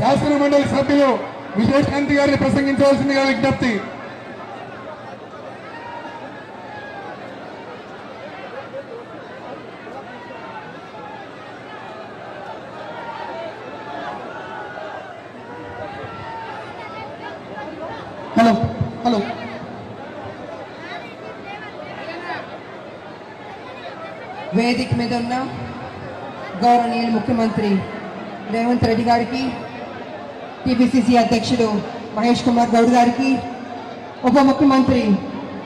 శాసన మండలి సభ్యులు విజయశాంతి గారిని ప్రసంగించవలసిందిగా విజ్ఞప్తి హలో హలో వేదిక మీద ఉన్న గౌరవనీయులు ముఖ్యమంత్రి రేవంత్ రెడ్డి గారికి పిబిసిసి అధ్యక్షుడు మహేష్ కుమార్ గౌడ్ గారికి ఉప ముఖ్యమంత్రి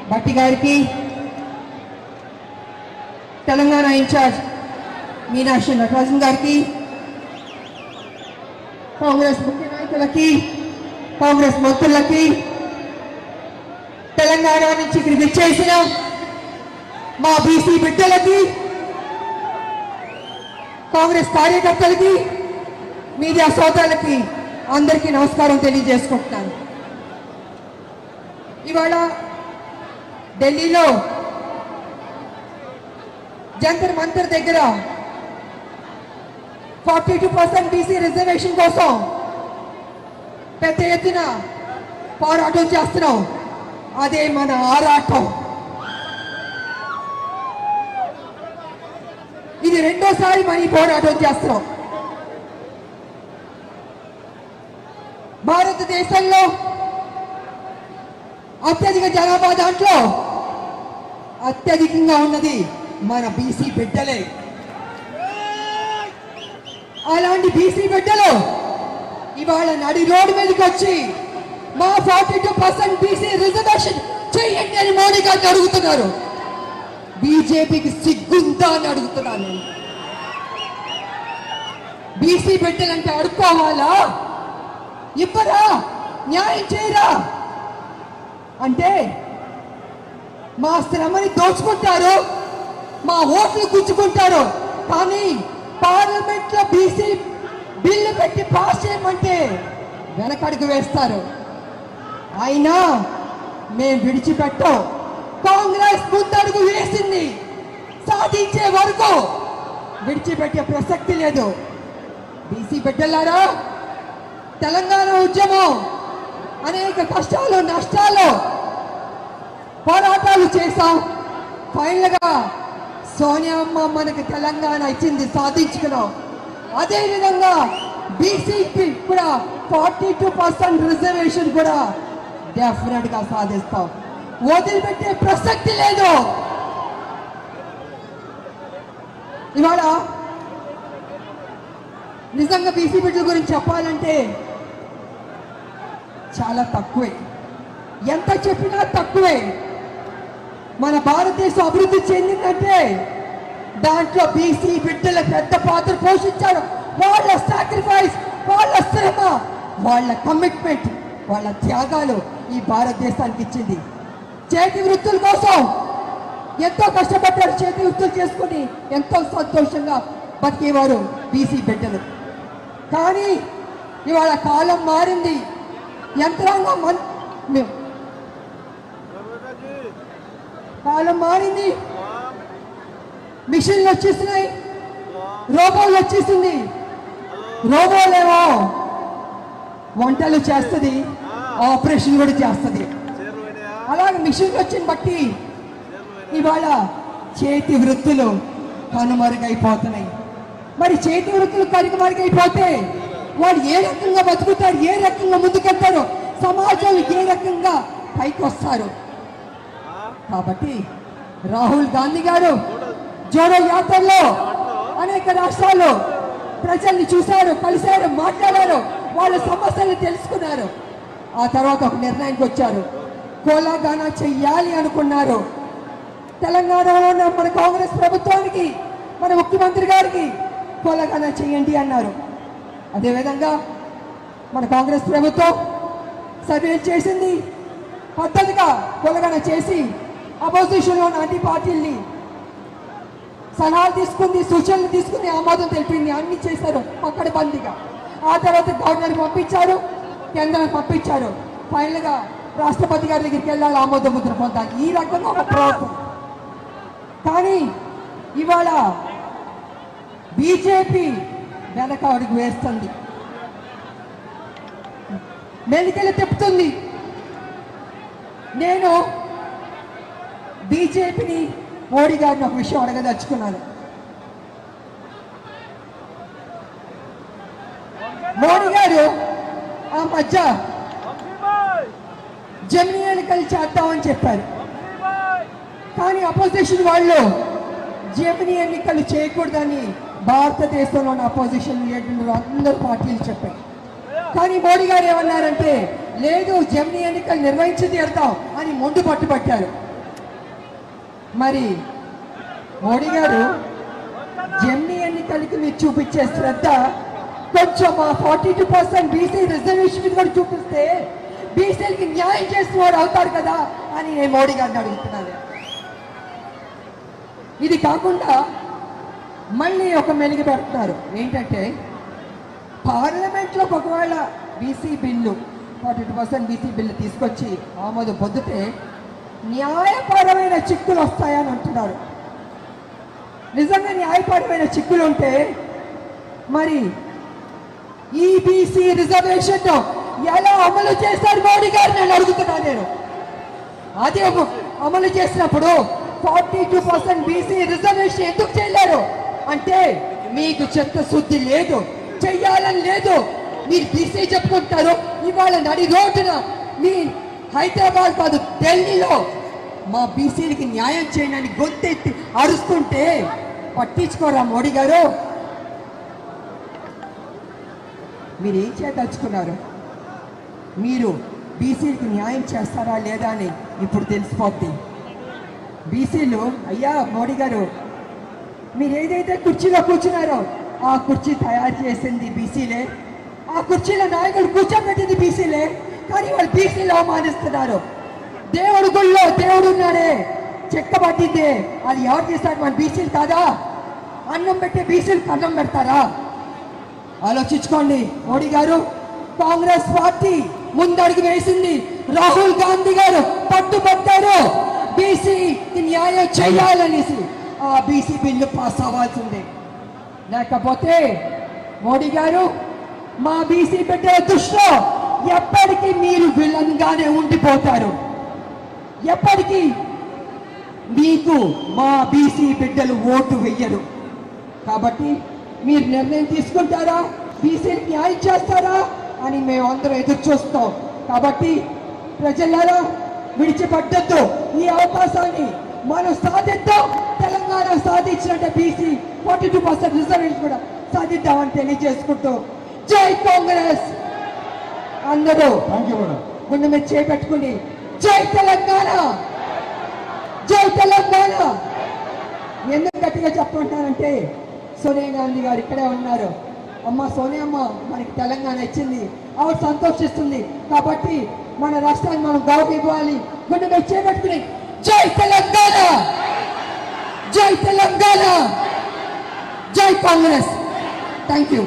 భట్టి గారికి తెలంగాణ ఇన్ఛార్జ్ మీనాక్షి నటరాజన్ గారికి కాంగ్రెస్ ముఖ్య నాయకులకి కాంగ్రెస్ మంత్రులకి తెలంగాణ నుంచి ఇక్కడికి చేసిన మా బీసీ బిడ్డలకి కాంగ్రెస్ కార్యకర్తలకి మీడియా సోదరులకి అందరికీ నమస్కారం తెలియజేసుకుంటున్నాను. ఇవాళ ఢిల్లీలో జంతర్ మంతర్ దగ్గర forty two percent BC reservation కోసం పెద్ద ఎత్తున పోరాటం చేస్తున్నాం. అదే మన ఆరాటం. ఇది రెండోసారి మనం ఈ పోరాటం చేస్తున్నాం. భారతదేశంలో అత్యధిక జనాభా దాంట్లో అత్యధికంగా ఉన్నది మన బీసీ బిడ్డలే. అలాంటి బీసీ బిడ్డలు ఇవాళ నడి రోడ్డు మీదకి వచ్చి మా forty two percent BC reservation చేయండి అని మోడీ గారిని అడుగుతున్నారు. బీజేపీకి సిగ్గుందా అని అడుగుతున్నాను బీసీ బిడ్డలంటే అడుక్కోవాలా? ఇవ్వరా? న్యాయం చేయరా? అంటే మా శ్రమని దోచుకుంటారు మా ఓట్లు గుచ్చుకుంటారు కానీ పార్లమెంట్లో బీసీ బిల్లు పెట్టి పాస్ చేయమంటే వెనకడుగు వేస్తారు. అయినా మేము విడిచిపెట్టాం. కాంగ్రెస్ ముందడుగు వేసింది. సాధించే వరకు విడిచిపెట్టే ప్రసక్తి లేదు. బీసీ బిడ్డలారా తెలంగాణ ఉద్యమం అనేక కష్టాలు నష్టాలు పోరాటాలు చేశాం. ఫైనల్గా సోనియా అమ్మ మనకి తెలంగాణ ఇచ్చింది సాధించుకున్నాం. అదేవిధంగా బీసీపీ కూడా ఫార్టీ టూ పర్సెంట్ రిజర్వేషన్ కూడా డెఫినెట్గా సాధిస్తాం. వదిలిపెట్టే ప్రసక్తి లేదు. ఇవాళ నిజంగా బీసీ బిడ్డల గురించి చెప్పాలంటే చాలా తక్కువే. ఎంత చెప్పినా తక్కువే. మన భారతదేశం అభివృద్ధి చెందిందంటే దాంట్లో బీసీ బిడ్డల పెద్ద పాత్ర పోషించారు. వాళ్ళ సాక్రిఫైస్ వాళ్ళ శ్రమ వాళ్ళ కమిట్మెంట్ వాళ్ళ త్యాగాలు ఈ భారతదేశానికి ఇచ్చింది. చేతి వృత్తుల కోసం ఎంతో కష్టపడ్డారు చేతి వృత్తులు చేసుకుని ఎంతో సంతోషంగా బతికేవారు బీసీ బిడ్డలు. కానీ ఇవాళ కాలం మారింది. యంత్రాంగం మేము కాలం మారింది. మిషన్లు వచ్చేస్తున్నాయి. రోబోలు వచ్చేసింది. రోబోలేమో వంటలు చేస్తుంది ఆపరేషన్ కూడా చేస్తుంది. అలాగే మిషన్లు వచ్చిన బట్టి ఇవాళ చేతి వృత్తులు కనుమరుగైపోతున్నాయి. మరి చేతి వృత్తులు కనుమరుగైపోతే వాడు ఏ రకంగా బతుకుతాడు ఏ రకంగా ముందుకెళ్తాడు సమాజం ఏ రకంగా పైకి వస్తారు కాబట్టి రాహుల్ గాంధీ గారు జోడో యాత్రలో అనేక రాష్ట్రాల్లో ప్రజల్ని చూశారు కలిశారు మాట్లాడారు వాళ్ళ సమస్యలు తెలుసుకున్నారు. ఆ తర్వాత ఒక నిర్ణయానికి వచ్చారు. కోలాగానా చెయ్యాలి అనుకున్నారు. తెలంగాణలో ఉన్న మన కాంగ్రెస్ ప్రభుత్వానికి మన ముఖ్యమంత్రి గారికి కోలాగానా చేయండి అన్నారు. అదేవిధంగా మన కాంగ్రెస్ ప్రభుత్వం సర్వేలు చేసింది పద్ధతిగా కొలగన చేసి అపోజిషన్లో అన్ని పార్టీల్ని సలహాలు తీసుకుంది సూచనలు తీసుకుని ఆమోదం తెలిపింది అన్ని చేశారు అక్కడ బందీగా. ఆ తర్వాత గవర్నర్ పంపించారు కేంద్రానికి పంపించారు. ఫైనల్గా రాష్ట్రపతి గారి దగ్గరికి వెళ్ళాలి ఆమోద ముద్ర పొందాలి. ఈ రకంగా ఒక ప్రవర్తన కానీ ఇవాళ బీజేపీ వెనక అడుగు వేస్తుంది. మెలికలు తిప్పుతుంది. నేను బీజేపీని మోడీ గారిని ఒక విషయం అడగదలుచుకున్నాను. మోడీ గారు ఆ మధ్య జమినీ ఎన్నికలు చేద్దామని చెప్పారు. కానీ అపోజిషన్ వాళ్ళు జమినీ ఎన్నికలు చేయకూడదని భారతదేశంలో ఉన్న అపోజిషన్ లీడర్లు అందరు పార్టీలు చెప్పారు. కానీ మోడీ గారు ఏమన్నారంటే లేదు జమినీ ఎన్నికలు నిర్వహించి తీరుతాం అని మొండు పట్టుబట్టారు. మరి మోడీ గారు జమినీ ఎన్నికలకి మీరు చూపించే శ్రద్ధ కొంచెం ఆ forty two percent BC reservation మీద కూడా చూపిస్తే బీసీలకి న్యాయం చేసిన వాడు అవుతారు కదా అని నేను మోడీ గారిని అడుగుతున్నాను ఇది కాకుండా మళ్ళీ ఒక మెలిగి పెడుతున్నారు. ఏంటంటే పార్లమెంట్లో ఒకవేళ BC bill forty two percent BC bill తీసుకొచ్చి ఆమోదం పొందితే న్యాయపరమైన చిక్కులు వస్తాయని అంటున్నారు. నిజంగా న్యాయపరమైన చిక్కులు ఉంటే మరి ఈ బీసీ రిజర్వేషన్ ఎలా అమలు చేశారు మోడీ గారు? నేను అడుగుతున్నా నేను. అది ఒక- అమలు చేసినప్పుడు forty two percent BC reservation ఎందుకు చేయలేరు? అంటే మీకు చిత్తశుద్ధి లేదు చెయ్యాలని లేదు. మీరు బీసీ చెప్పుకుంటారు ఇవాళ నడి రోడ్డున మీ హైదరాబాద్ కాదు ఢిల్లీలో మా బీసీలకి న్యాయం చేయడానికి గొంతెత్తి అరుస్తుంటే పట్టించుకోరా మోడీ గారు? మీరు ఏం చేయదలుచుకున్నారు మీరు బీసీలకి న్యాయం చేస్తారా లేదా అని ఇప్పుడు తెలిసిపోద్ది. బీసీలు అయ్యా మోడీ గారు మీరు ఏదైతే కుర్చీలో కూర్చున్నారో ఆ కుర్చీ తయారు చేసింది బీసీలే. ఆ కుర్చీలో నాయకుడు కూర్చోబెట్టింది బీసీలే. కానీ వాళ్ళు బీసీలు అవమానిస్తున్నారు దేవుడు గుళ్ళో దేవుడు ఉన్నాడే. చెక్క పట్టిందే అది ఎవరు చేస్తారు? మన బీసీలు కాదా? అన్నం పెట్టే బీసీలు అన్నం పెడతారా? ఆలోచించుకోండి. మోడీ గారు కాంగ్రెస్ పార్టీ ముందడుగు వేసింది. రాహుల్ గాంధీ గారు పట్టుబట్టారు. బీసీ న్యాయం చేయాలనేసి. ఆ బీసీ బిల్లు పాస్ అవ్వాల్సిందే. లేకపోతే మోడీ గారు మా బీసీ బిడ్డల దృష్టిలో ఎప్పటికీ మీరు విలన్గానే ఉండిపోతారు. ఎప్పటికీ మీకు మా బీసీ బిడ్డలు ఓటు వెయ్యరు. కాబట్టి మీరు నిర్ణయం తీసుకుంటారా? బీసీని న్యాయం చేస్తారా? అని మేము అందరం ఎదురు చూస్తాం. కాబట్టి ప్రజలారా విడిచిపెట్టద్దు ఈ అవకాశాన్ని. మనం సాధిద్దాం. Telangana సాధించినట్టు BC forty two percent reservation కూడా సాధిద్దామని తెలియజేసుకుంటూ జై కాంగ్రెస్. అందరూ మీద చేపెట్టుకుని జై తెలంగాణ. జై తెలంగాణ. ఎందుకు గట్టిగా చెప్పమంటానంటే సోనియా గాంధీ గారు ఇక్కడే ఉన్నారు. అమ్మ సోనియమ్మ మనకి తెలంగాణ ఇచ్చింది. ఆవిడ సంతోషిస్తుంది. కాబట్టి మన రాష్ట్రాన్ని మనం గౌరవం ఇవ్వాలి గుండె మీద చేపెట్టుకుని జై తెలంగాణ జై తెలంగాణ జై కాంగ్రెస్ థ్యాంక్ యూ